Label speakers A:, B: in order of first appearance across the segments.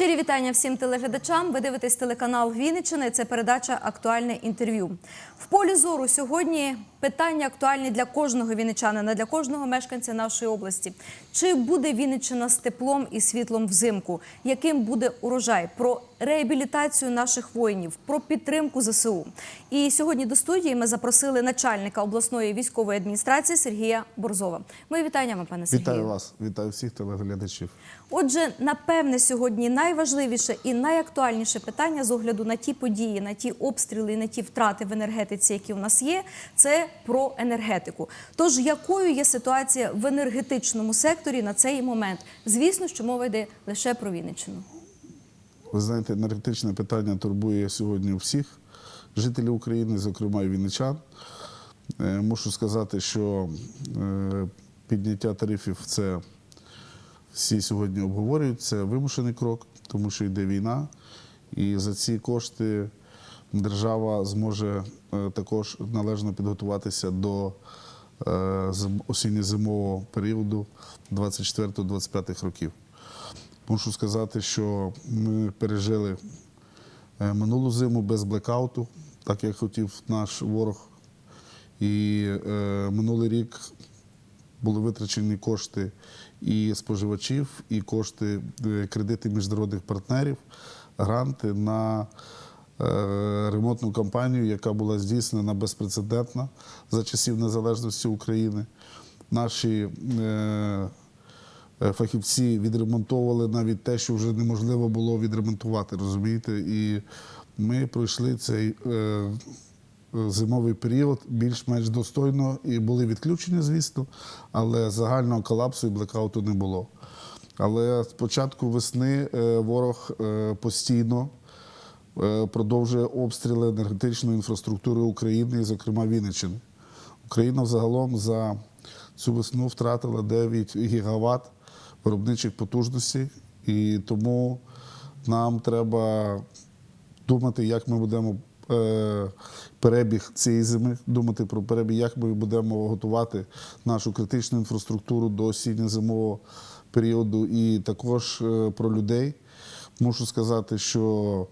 A: Щирі вітання всім телеглядачам. Ви дивитесь телеканал Вінниччини. Це передача Актуальне інтерв'ю. В полі зору сьогодні питання актуальні для кожного вінничанина, для кожного мешканця нашої області. Чи буде Вінниччина з теплом і світлом взимку? Яким буде урожай? Про реабілітацію наших воїнів, про підтримку ЗСУ. І сьогодні до студії ми запросили начальника обласної військової адміністрації Сергія Борзова. Мої вітання вам, пане Сергію.
B: Вітаю вас, вітаю всіх телеглядачів.
A: Отже, напевне, сьогодні найважливіше і найактуальніше питання з огляду на ті події, на ті обстріли, на ті втрати в енергетиці, які у нас є, це про енергетику. Тож, якою є ситуація в енергетичному секторі на цей момент? Звісно, що мова йде лише про Вінниччину.
B: Ви знаєте, енергетичне питання турбує сьогодні всіх жителів України, зокрема і вінничан. Е, Мушу сказати, що е, підняття тарифів це всі сьогодні обговорюють. Це вимушений крок, тому що йде війна, і за ці кошти держава зможе е, також належно підготуватися до е, осінньо-зимового періоду 24-25 років. Мушу сказати, що ми пережили е, минулу зиму без блекауту, так як хотів наш ворог. І е, минулий рік були витрачені кошти і споживачів, і кошти кредити міжнародних партнерів, гранти на ремонтну кампанію, яка була здійснена безпрецедентна за часів незалежності України. Наші е, е, фахівці відремонтовували навіть те, що вже неможливо було відремонтувати, розумієте? І ми пройшли цей е, зимовий період більш-менш достойно і були відключення, звісно, але загального колапсу і блекауту не було. Але з початку весни е, ворог е, постійно е, продовжує обстріли енергетичної інфраструктури України, зокрема Вінниччини. Україна взагалом за цю весну втратила 9 гігават виробничих потужностей, і тому нам треба думати, як ми будемо е, перебіг цієї зими, думати про перебіг, як ми будемо готувати нашу критичну інфраструктуру до осінньо-зимового періоду, і також е, про людей. Мушу сказати, що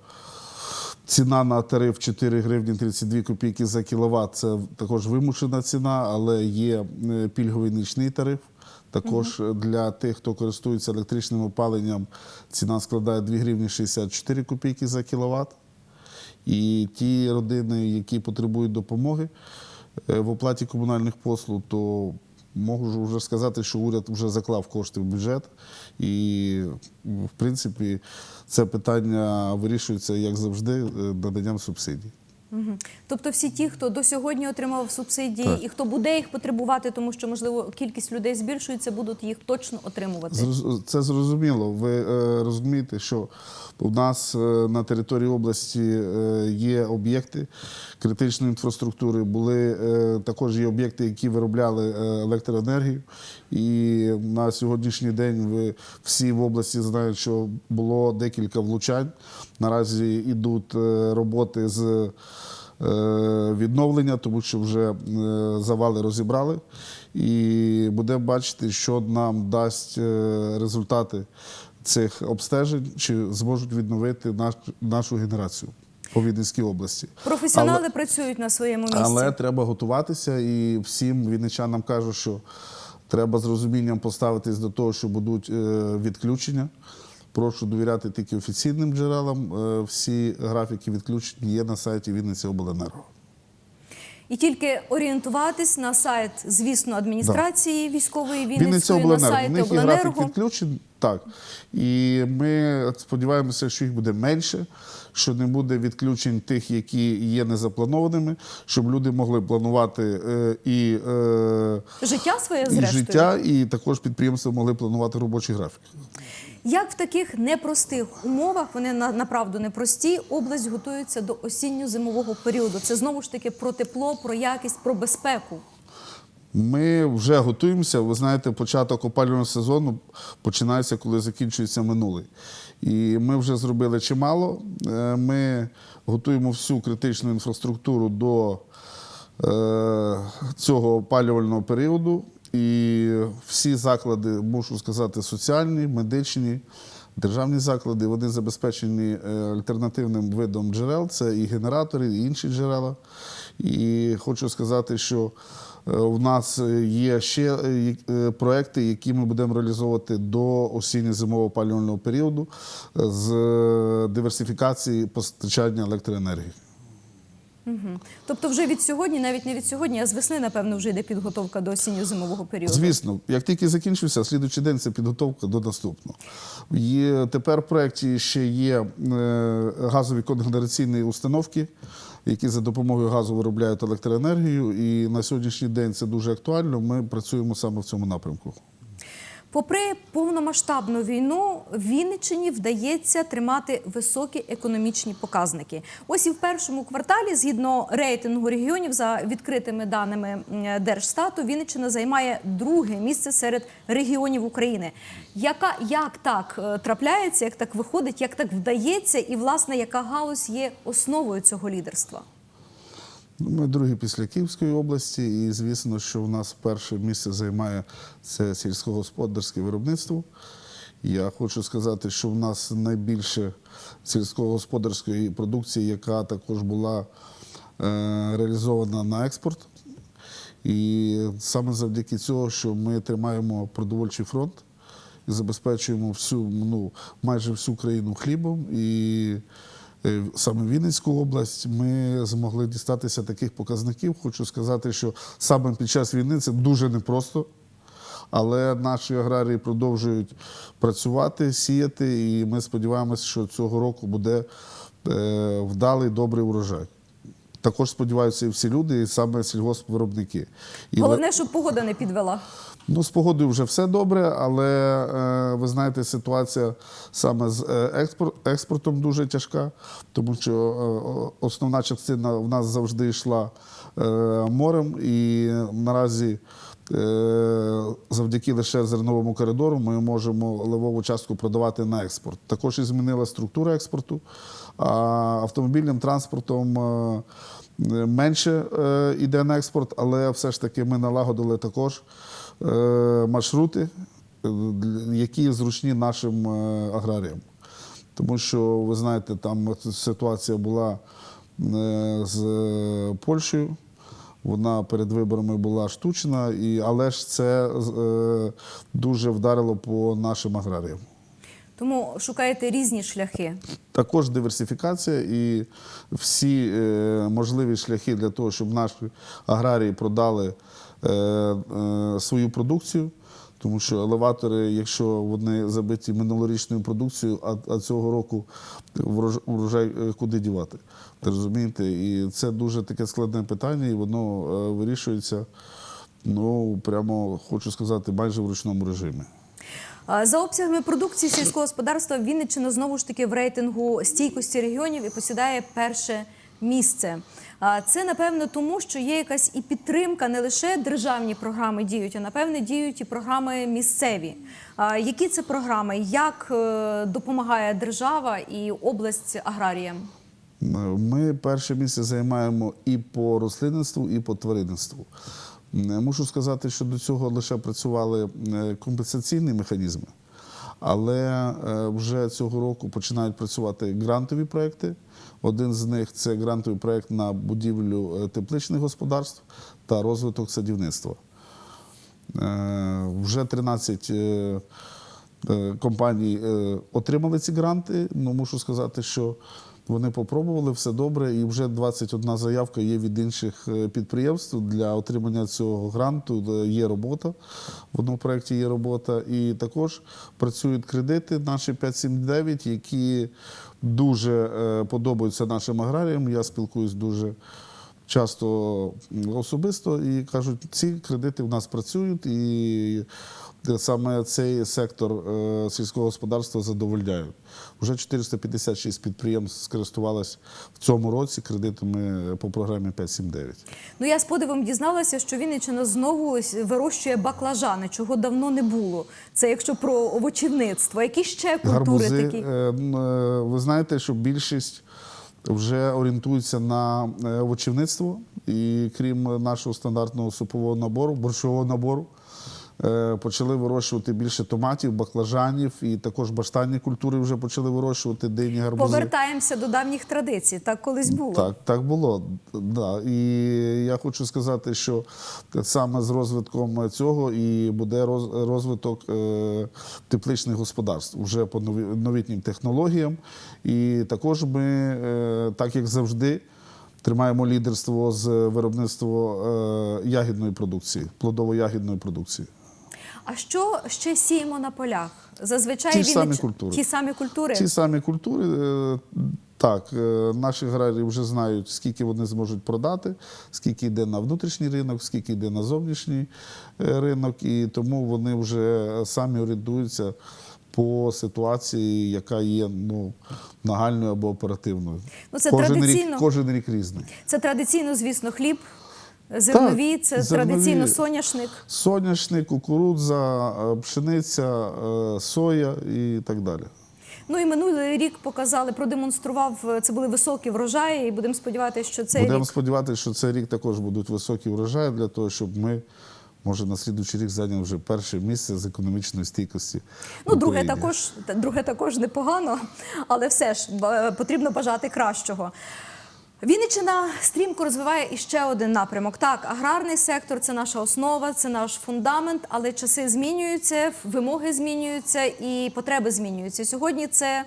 B: Ціна на тариф 4 гривні 32 копійки за кіловат це також вимушена ціна, але є е, пільговий нічний тариф. Також для тих, хто користується електричним опаленням, ціна складає 2 гривні 64 копійки за кіловат. І ті родини, які потребують допомоги е, в оплаті комунальних послуг, то можу вже сказати, що уряд вже заклав кошти в бюджет, і в принципі це питання вирішується як завжди е, наданням субсидій.
A: Мгм. Тобто, всі ті, хто до сьогодні отримав субсидії,
B: Так.
A: і хто буде їх потребувати, тому що можливо кількість людей збільшується, будуть їх точно отримувати.
B: Це зрозуміло. Ви е, розумієте, що у нас е, на території області е, є об'єкти критичної інфраструктури, були е, також є об'єкти, які виробляли е, електроенергію. І на сьогоднішній день ви всі в області знають, що було декілька влучань. Наразі йдуть е, роботи з відновлення, тому що вже е, завали розібрали. І будемо бачити, що нам дасть е, результати цих обстежень, чи зможуть відновити наш, нашу генерацію по Вінницькій області.
A: Професіонали
B: Але-
A: працюють на своєму місці.
B: але треба готуватися, і всім вінничанам кажу, що треба з розумінням поставитись до того, що будуть е, відключення. Прошу довіряти тільки офіційним джерелам. Е, Всі графіки відключень є на сайті Вінниці Обленерго.
A: І тільки орієнтуватись на сайт, звісно, адміністрації військової
B: Вінниця
A: Вінницької, на
B: Обленерго. В
A: сайт
B: них є графік
A: Обленерго.
B: Так. І ми сподіваємося, що їх буде менше, що не буде відключень тих, які є незапланованими, щоб люди могли планувати е, і. Е,
A: Життя своє
B: і
A: зрештою.
B: життя, і також підприємства могли планувати робочий графік.
A: Як в таких непростих умовах, вони на направду непрості, область готується до осінньо-зимового періоду. Це знову ж таки про тепло, про якість, про безпеку.
B: Ми вже готуємося. Ви знаєте, початок опалювального сезону починається, коли закінчується минулий. І ми вже зробили чимало. Е, Ми готуємо всю критичну інфраструктуру до е, цього опалювального періоду. І всі заклади, мушу сказати, соціальні, медичні, Державні заклади вони забезпечені е, альтернативним видом джерел, це і генератори, і інші джерела. І хочу сказати, що у нас є ще е, е, проекти, які ми будемо реалізовувати до осінньо-зимового опалювального періоду е, з е, диверсифікації постачання електроенергії.
A: Мгм. Тобто, вже від сьогодні, навіть не від сьогодні, а з весни, напевно, вже йде підготовка до осінньо-зимового періоду.
B: Звісно, як тільки закінчився, слідуючий день це підготовка до наступного. Є, тепер в проєкті ще є е, газові конгенераційні установки, які за допомогою газу виробляють електроенергію. І на сьогоднішній день це дуже актуально. Ми працюємо саме в цьому напрямку.
A: Попри повномасштабну війну, Вінниччині вдається тримати високі економічні показники. Ось і в першому кварталі, згідно рейтингу регіонів, за відкритими даними Держстату, Вінниччина займає друге місце серед регіонів України. Яка як так е, трапляється, як так виходить, як так вдається, і власне яка галузь є основою цього лідерства?
B: Ну, Ми другі після Київської області, і звісно, що в нас перше місце займає це сільськогосподарське виробництво. Я хочу сказати, що в нас найбільше сільськогосподарської продукції, яка також була е, реалізована на експорт. І саме завдяки цього, що ми тримаємо продовольчий фронт і забезпечуємо всю, ну, майже всю країну хлібом. І саме Вінницьку область ми змогли дістатися таких показників. Хочу сказати, що саме під час війни це дуже непросто. Але наші аграрії продовжують працювати, сіяти, і ми сподіваємося, що цього року буде е, вдалий добрий урожай. Також сподіваються і всі люди, і саме сільгоспвиробники. І
A: Головне, щоб погода не підвела.
B: Ну, з погодою вже все добре, але е, ви знаєте, ситуація саме з е, експортом дуже тяжка, тому що е, основна частина в нас завжди йшла морем, і наразі. Е, Завдяки лише зерновому коридору ми можемо левову частку продавати на експорт. Також і змінила структура експорту. А автомобільним транспортом е, менше е, йде на експорт, але все ж таки ми налагодили також маршрути, які зручні нашим аграріям. Тому що, ви знаєте, там ситуація була з Польщею. Вона перед виборами була штучна, і, але ж це е, дуже вдарило по нашим аграріям.
A: Тому шукаєте різні шляхи.
B: Також диверсифікація і всі е, можливі шляхи для того, щоб наші аграрії продали е, е, свою продукцію. Тому що елеватори, якщо вони забиті минулорічною продукцією, а, а цього року врожай е, куди дівати? Розумієте? І це дуже таке складне питання, і воно е, вирішується, ну прямо хочу сказати, майже в ручному режимі.
A: За обсягами продукції сільського господарства Вінниччина знову ж таки в рейтингу стійкості регіонів і посідає перше місце. Це напевно тому, що є якась і підтримка, не лише державні програми діють, а напевне діють і програми місцеві. Які це програми? Як е, допомагає держава і область аграріям?
B: Ми перше місце займаємо і по рослинництву, і по тваринництву. Мушу сказати, що до цього лише працювали е, компенсаційні механізми, але е, вже цього року починають працювати грантові проекти. Один з них це грантовий проект на будівлю е, тепличних господарств та розвиток садівництва. Е, Вже 13 е, компаній отримали ці гранти. Ну, мушу сказати, що вони попробували все добре, і вже 21 заявка є від інших е, підприємств для отримання цього гранту. Є робота. В одному проєкті є робота. І також працюють кредити наші 579, які дуже е, подобаються нашим аграріям. Я спілкуюсь дуже часто особисто і кажуть, ці кредити в нас працюють, і саме цей сектор е, сільського господарства задовольняють. Вже 456 підприємств скористувалися в цьому році кредитами по програмі 579.
A: Ну я з подивом дізналася, що Вінниччина знову вирощує баклажани, чого давно не було. Це якщо про овочівництво. Які ще культури
B: Гарбузи,
A: такі?
B: е, е, ви знаєте, що більшість вже орієнтується на вочівництво, овочівництво, і крім нашого стандартного супового набору, борщового набору, е, почали вирощувати більше томатів, баклажанів і також баштанні культури вже почали вирощувати дині, гарбузи.
A: Повертаємося до давніх традицій. Так колись було.
B: Так, так було. Да. І я хочу сказати, що саме з розвитком цього і буде роз- розвиток е, тепличних господарств вже по нові- новітнім технологіям. І також ми, е, так як завжди, тримаємо лідерство з виробництва е, ягідної продукції, плодово-ягідної продукції.
A: А що ще сіємо на полях? Зазвичай
B: Ті ж самі культури.
A: Ті самі культури.
B: Ті самі культури, е, так, е, наші аграрії вже знають, скільки вони зможуть продати, скільки йде на внутрішній ринок, скільки йде на зовнішній е, ринок, і тому вони вже самі орієнтуються по ситуації, яка є ну, нагальною або оперативною.
A: Ну, це
B: кожен,
A: традиційно.
B: рік, кожен рік різний.
A: Це традиційно, звісно, хліб, зернові, це
B: зернові.
A: традиційно соняшник.
B: Соняшник, кукурудза, е, пшениця, е, соя і так далі.
A: Ну і минулий рік показали, продемонстрував, е, це були високі врожаї, і будемо сподіватися, що цей
B: Будемо
A: рік
B: сподіватися, що цей рік також будуть високі врожаї для того, щоб ми, може, на слідуючий рік зайняли вже перше місце з економічної стійкості.
A: Ну, друге також, та- друге також непогано, але все ж потрібно бажати кращого. Вінниччина стрімко розвиває іще один напрямок. Так, аграрний сектор це наша основа, це наш фундамент, але часи змінюються, вимоги змінюються і потреби змінюються. Сьогодні це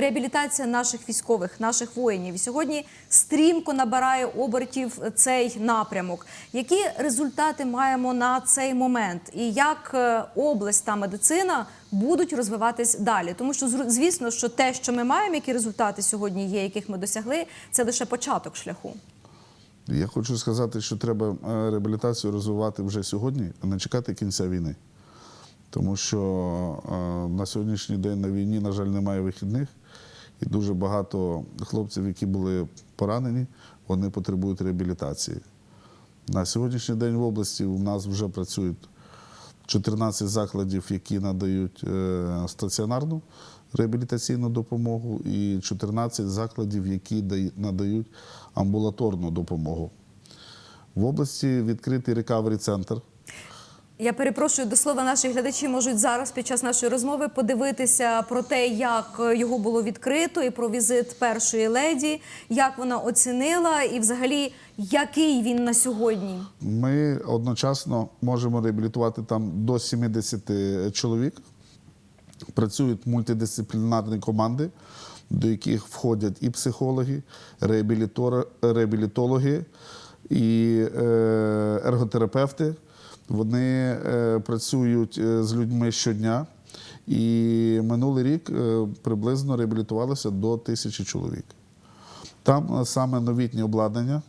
A: реабілітація наших військових, наших воїнів. І сьогодні стрімко набирає обертів цей напрямок. Які результати маємо на цей момент? І як е, область та медицина будуть розвиватись далі? Тому що звісно, що те, що ми маємо, які результати сьогодні є, яких ми досягли, це лише початок шляху.
B: Я хочу сказати, що треба е, реабілітацію розвивати вже сьогодні, а не чекати кінця війни. Тому що е, на сьогоднішній день на війні, на жаль, немає вихідних, і дуже багато хлопців, які були поранені, вони потребують реабілітації. На сьогоднішній день в області у нас вже працюють 14 закладів, які надають е, стаціонарну реабілітаційну допомогу, і 14 закладів, які надають амбулаторну допомогу. В області відкритий рекавері центр.
A: Я перепрошую до слова, наші глядачі можуть зараз під час нашої розмови подивитися про те, як е, його було відкрито, і про візит першої леді, як вона оцінила, і взагалі який він на сьогодні.
B: Ми одночасно можемо реабілітувати там до 70 чоловік. Працюють мультидисциплінарні команди, до яких входять і психологи, реабілітологи, і е, ерготерапевти. Вони е, працюють е, з людьми щодня. І минулий рік е, приблизно реабілітувалося до тисячі чоловік. Там саме новітнє обладнання,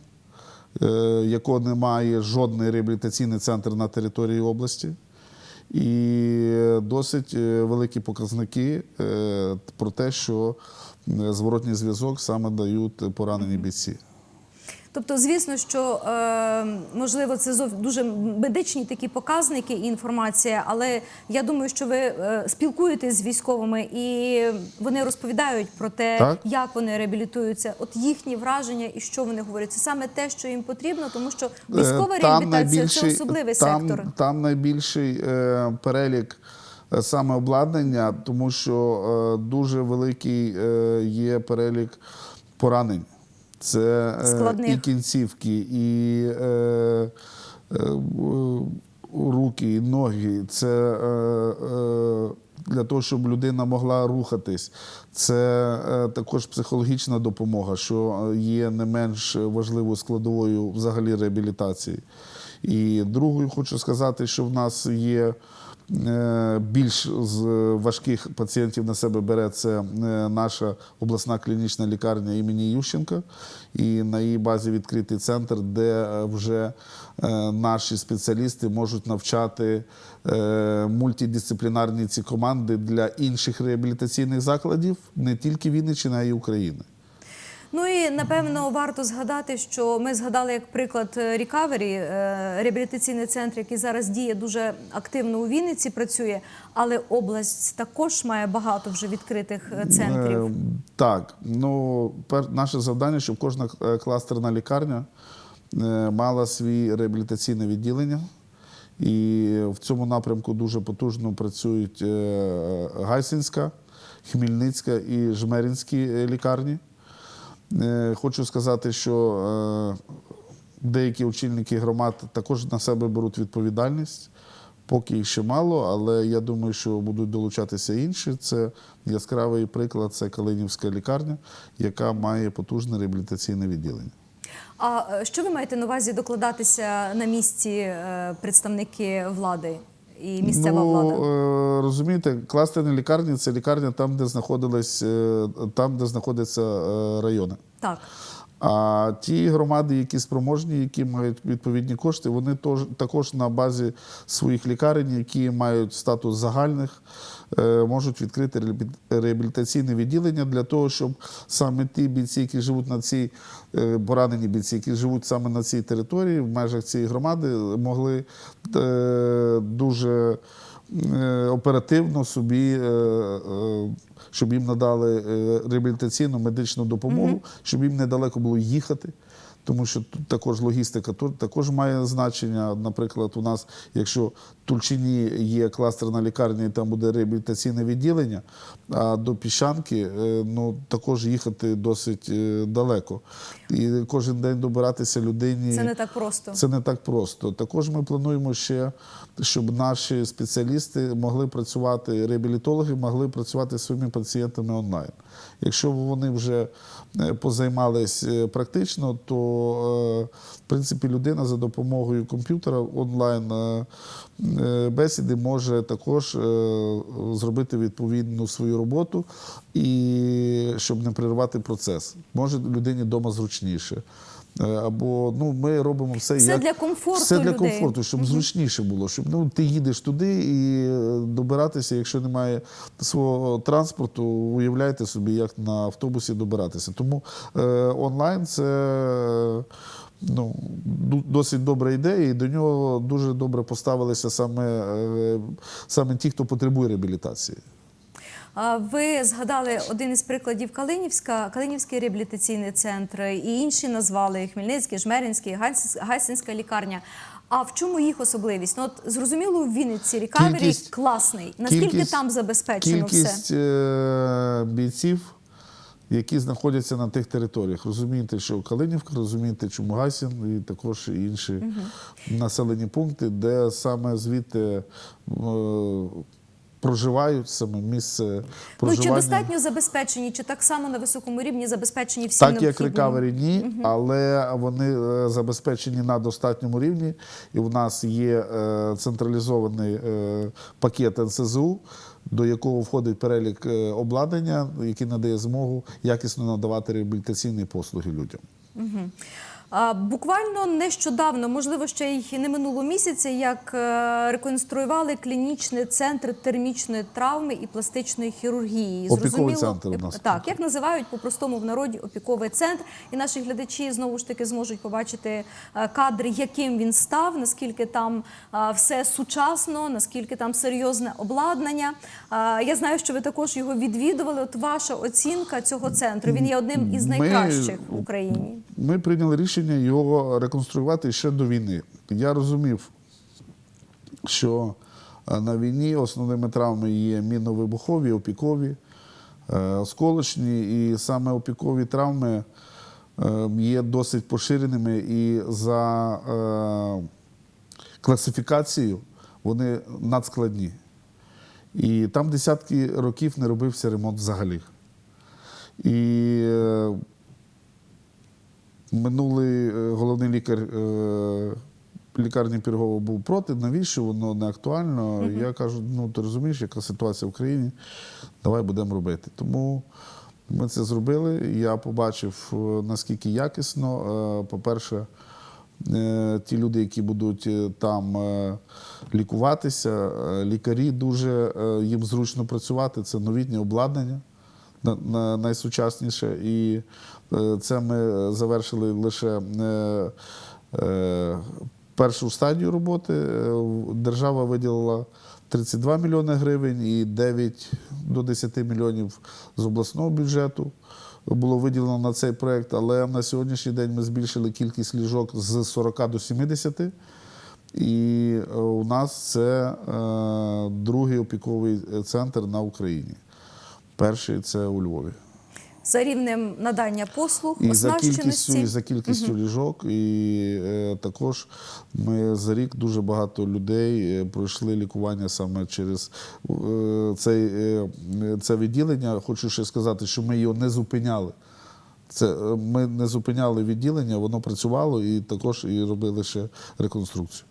B: якого немає жодний реабілітаційний центр на території області. І досить великі показники про те, що зворотній зв'язок саме дають поранені бійці.
A: Тобто, звісно, що е, можливо це зов дуже медичні такі показники і інформація, але я думаю, що ви е, спілкуєтесь з військовими і вони розповідають про те,
B: Так.
A: як вони реабілітуються. От їхні враження і що вони говорять. Це саме те, що їм потрібно, тому що військова
B: Е, Там
A: реабілітація це особливий
B: там,
A: сектор.
B: Там найбільший е, перелік е, саме обладнання, тому що е, дуже великий е, є перелік поранень. Це е,
A: Складних.
B: і кінцівки, і е, е, руки, і ноги. Це е, е, для того, щоб людина могла рухатись. Це е, також психологічна допомога, що є не менш важливою складовою взагалі реабілітації. І другою хочу сказати, що в нас є більш з важких пацієнтів на себе бере це е, наша обласна клінічна лікарня імені Ющенка. І на її базі відкритий центр, де е, вже е, наші спеціалісти можуть навчати е, мультидисциплінарні ці команди для інших реабілітаційних закладів, не тільки Вінниччини, а й України.
A: Ну і напевно варто згадати, що ми згадали як приклад Рікавері, реабілітаційний центр, який зараз діє дуже активно у Вінниці, працює, але область також має багато вже відкритих е, центрів.
B: Е, Так, ну наше завдання, щоб кожна е, кластерна лікарня е, мала свій реабілітаційне відділення. І в цьому напрямку дуже потужно працюють е, Гайсинська, Хмельницька і Жмеринські е, лікарні. Е, Хочу сказати, що е, деякі очільники громад також на себе беруть відповідальність. Поки їх ще мало, але я думаю, що будуть долучатися інші. Це яскравий приклад це Калинівська лікарня, яка має потужне реабілітаційне відділення.
A: А е, що ви маєте на увазі докладатися на місці представники влади і місцева
B: ну,
A: влада?
B: е, розумієте, кластерні лікарні це лікарня там, де знаходились, е, там, де знаходяться е, райони.
A: Так.
B: А ті громади, які спроможні, які мають відповідні кошти, вони також на базі своїх лікарень, які мають статус загальних, е, можуть відкрити реабілітаційне відділення для того, щоб саме ті бійці, які живуть на цій е, поранені бійці, які живуть саме на цій території, в межах цієї громади, могли е, дуже оперативно собі, щоб їм надали е, реабілітаційну медичну допомогу, щоб їм недалеко було їхати. Тому що тут також логістика тут також має значення. Наприклад, у нас, якщо в Тульчині є кластерна лікарня, і там буде реабілітаційне відділення, а до Піщанки е, ну, також їхати досить е, далеко. І кожен день добиратися людині.
A: Це не так просто.
B: Це не так просто. Також ми плануємо ще, щоб наші спеціалісти могли працювати, реабілітологи могли працювати зі своїми пацієнтами онлайн. Якщо вони вже е, позаймались практично, то е, в принципі людина за допомогою комп'ютера онлайн е, е, бесіди може також зробити відповідну свою роботу і щоб не перервати процес. Може людині вдома зручніше. Е, Або ну ми робимо все,
A: Все
B: як
A: для комфорту
B: все для
A: людей.
B: комфорту, щоб зручніше було. Щоб ну ти їдеш туди і е, добиратися, якщо немає свого транспорту, уявляйте собі, як на автобусі добиратися. Тому е, онлайн це ну, досить добра ідея, і до нього дуже добре поставилися саме, е, саме ті, хто потребує реабілітації.
A: Ви згадали один із прикладів Калинівська, Калинівський реабілітаційний центр, і інші назвали Хмельницький, Жмеринський, Гайс- Гайсинська лікарня. А в чому їх особливість? Ну, от зрозуміло, у Вінниці
B: Кількість-
A: класний. Наскільки
B: кількість-
A: там забезпечено все?
B: Кількість е, бійців, які знаходяться на тих територіях. Розумієте, що Калинівка, розумієте, чому Гайсін і також інші населені пункти, де саме звідти е, проживають, саме місце
A: Ну чи достатньо забезпечені, чи так само на високому рівні забезпечені всі
B: Так як рекавері ні, але вони е, забезпечені на достатньому рівні. І в нас є е, централізований е, пакет НСЗУ, до якого входить перелік обладнання, який надає змогу якісно надавати реабілітаційні послуги людям.
A: А, Буквально нещодавно, можливо, ще й не минуло місяця, як е, реконструювали клінічний центр термічної травми і пластичної хірургії.
B: Опіковий центр у нас.
A: Так, як називають по-простому в народі опіковий центр. І наші глядачі знову ж таки зможуть побачити е, кадри, яким він став, наскільки там е, все сучасно, наскільки там серйозне обладнання. Я знаю, що ви також його відвідували. От ваша оцінка цього центру. Він є одним із
B: Ми-
A: найкращих в Україні.
B: Ми прийняли рішення його реконструювати ще до війни. Я розумів, що е, на війні основними травмами є мінно-вибухові, опікові, е, осколочні, і саме опікові травми е, є досить поширеними і за класифікацією вони надскладні. І там десятки років не робився ремонт взагалі. І Минулий е, головний лікар е, лікарні Пірогова був проти. Навіщо воно не актуально? Я кажу: ну ти розумієш, яка ситуація в країні, давай будемо робити. Тому ми це зробили. Я побачив, е, наскільки якісно. По-перше, ті люди, які будуть там лікуватися, лікарі дуже їм зручно працювати. Це новітнє обладнання на, на, найсучасніше. І е, це ми завершили лише е, е, першу стадію роботи. Держава виділила 32 мільйони гривень і 9 до 10 мільйонів з обласного бюджету. Було виділено на цей проект, але на сьогоднішній день ми збільшили кількість ліжок з 40 до 70. І у нас це другий опіковий центр на Україні. Перший це у Львові.
A: За рівнем надання послуг,
B: І за кількістю, і за кількістю ліжок, і е, також ми за рік дуже багато людей е, пройшли лікування саме через е, цей, е, це відділення. Хочу ще сказати, що ми його не зупиняли. Це е, ми не зупиняли відділення, воно працювало і також і робили ще реконструкцію.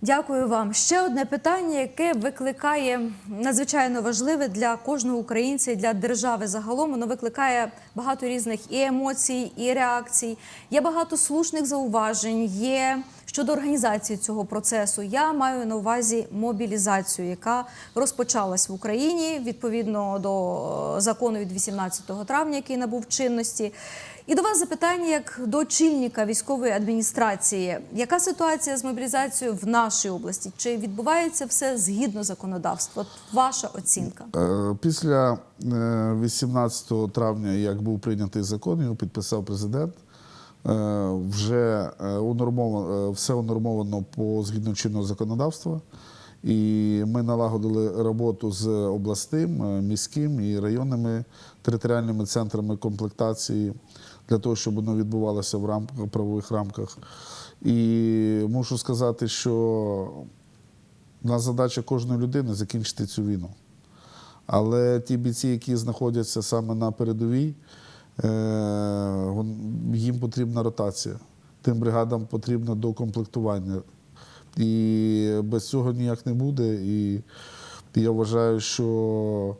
A: Дякую вам. Ще одне питання, яке викликає надзвичайно важливе для кожного українця і для держави загалом. Воно викликає багато різних і емоцій, і реакцій. Є багато слушних зауважень. Є щодо організації цього процесу. Я маю на увазі мобілізацію, яка розпочалась в Україні відповідно до е, закону від 18 травня, який набув чинності. І до вас запитання як до очільника військової адміністрації. Яка ситуація з мобілізацією в нашій області? Чи відбувається все згідно законодавства? Ваша оцінка?
B: Е, Після е, 18 травня, як був прийнятий закон, його підписав президент. е, Вже е, унормовано, е, все унормовано по згідно чинного законодавства. І ми налагодили роботу з обласним, е, міським і районними територіальними центрами комплектації для того, щоб воно відбувалося в рамках правових рамках. І мушу сказати, що у нас задача кожної людини закінчити цю війну. Але ті бійці, які знаходяться саме на передовій, е, їм потрібна ротація. Тим бригадам потрібно докомплектування. І без цього ніяк не буде. І я вважаю, що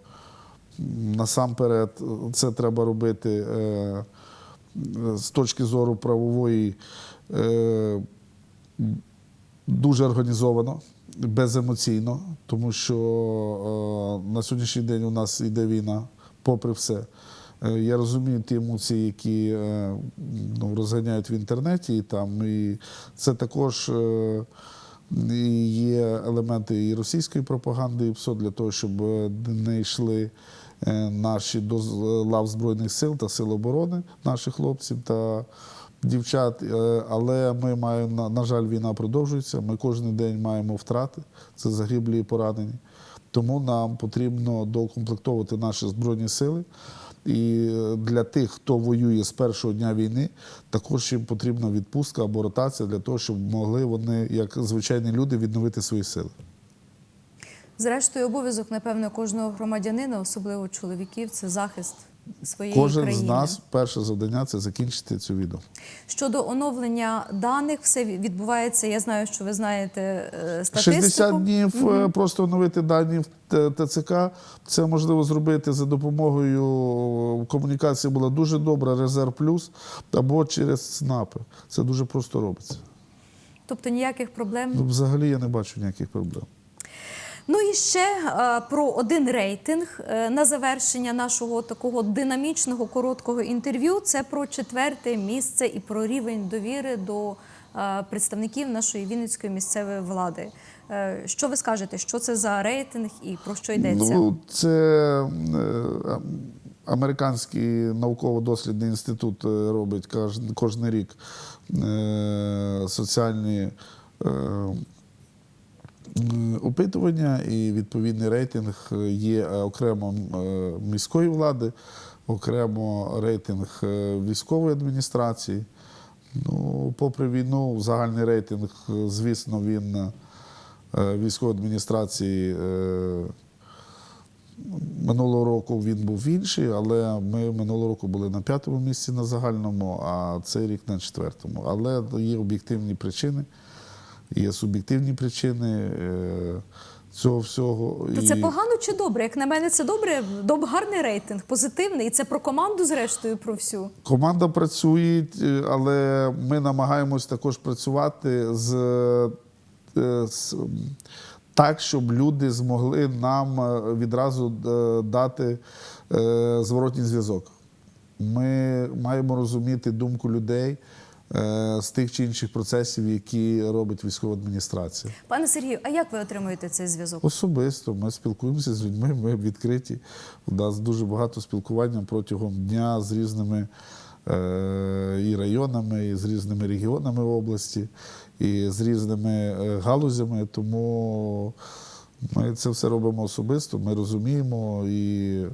B: насамперед це треба робити е, з точки зору правової. е, дуже організовано, беземоційно, тому що е, на сьогоднішній день у нас йде війна, попри все. Е, я розумію ті емоції, які ну, розганяють в інтернеті, і там і це також. І є елементи і російської пропаганди, і все для того, щоб не йшли наші до лав Збройних сил та сил оборони наших хлопців та дівчат. Е, Але ми маємо, на, жаль, війна продовжується. Ми кожен день маємо втрати, це загиблі і поранені. Тому нам потрібно докомплектовувати наші збройні сили. І е, для тих, хто воює з першого дня війни, також їм потрібна відпустка або ротація для того, щоб могли вони, як звичайні люди, відновити свої сили.
A: Зрештою, обов'язок, напевно, кожного громадянина, особливо чоловіків, це захист своєї
B: Кожен
A: країни.
B: з нас перше завдання це закінчити цю війну.
A: Щодо оновлення даних, все відбувається. Я знаю, що ви знаєте е, статистику.
B: 60 днів е, просто оновити дані в ТЦК. Це можливо зробити за допомогою е, комунікації була дуже добра, резерв плюс або через СНАПи. Це дуже просто робиться.
A: Тобто ніяких проблем.
B: Взагалі я не бачу ніяких проблем.
A: Ну і ще е, про один рейтинг е, на завершення нашого такого динамічного короткого інтерв'ю. Це про четверте місце і про рівень довіри до е, представників нашої Вінницької місцевої влади. Що ви скажете? Що це за рейтинг і про що йдеться?
B: Ну, це американський науково-дослідний інститут робить кожен, рік соціальні опитування і відповідний рейтинг є окремо е, міської влади, окремо рейтинг е, військової адміністрації. Ну, попри війну, загальний рейтинг, е, звісно, він е, військової адміністрації. е, Минулого року він був інший, але ми минулого року були на п'ятому місці на загальному, а цей рік на четвертому. Але є об'єктивні причини, є суб'єктивні причини е, цього всього.
A: То це
B: І
A: погано чи добре? Як на мене, це добре, доб гарний рейтинг, позитивний. І це про команду, зрештою, про всю.
B: Команда працює, е, але ми намагаємось також працювати з, е, з так, щоб люди змогли нам відразу дати зворотній зв'язок. Ми маємо розуміти думку людей з тих чи інших процесів, які робить військова адміністрація.
A: Пане Сергію, а як ви отримуєте цей зв'язок?
B: Особисто ми спілкуємося з людьми, ми відкриті. У нас дуже багато спілкування протягом дня з різними е, і районами, і з різними регіонами області. і з різними е, галузями. Тому ми це все робимо особисто, ми розуміємо і.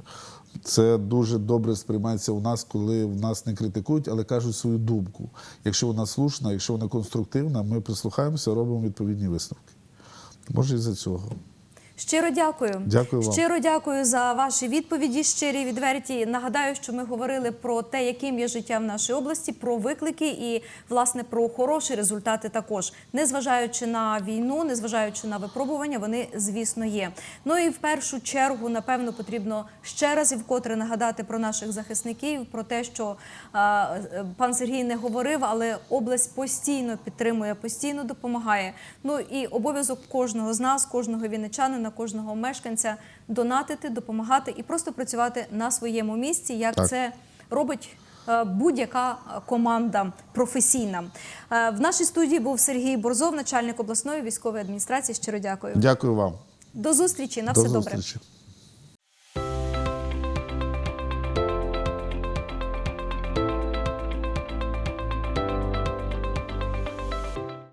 B: Це дуже добре сприймається у нас, коли в нас не критикують, але кажуть свою думку. Якщо вона слушна, якщо вона конструктивна, ми прислухаємося, робимо відповідні висновки. Може, і за цього.
A: Щиро дякую.
B: Дякую вам.
A: Щиро дякую за ваші відповіді. Щирі відверті. Нагадаю, що ми говорили про те, яким є життя в нашій області, про виклики і власне про хороші результати також, незважаючи на війну, незважаючи на випробування, вони звісно є. Ну і в першу чергу, напевно, потрібно ще раз і вкотре нагадати про наших захисників, про те, що е, е, пан Сергій не говорив, але область постійно підтримує, постійно допомагає. Ну і обов'язок кожного з нас, кожного вінничанина, кожного мешканця донатити, допомагати і просто працювати на своєму місці, як
B: Так.
A: це робить. е, Будь-яка команда професійна Е, в нашій студії був Сергій Борзов, начальник обласної військової адміністрації. Щиро дякую.
B: Дякую вам.
A: До зустрічі на
B: До
A: все добре.
B: зустрічі.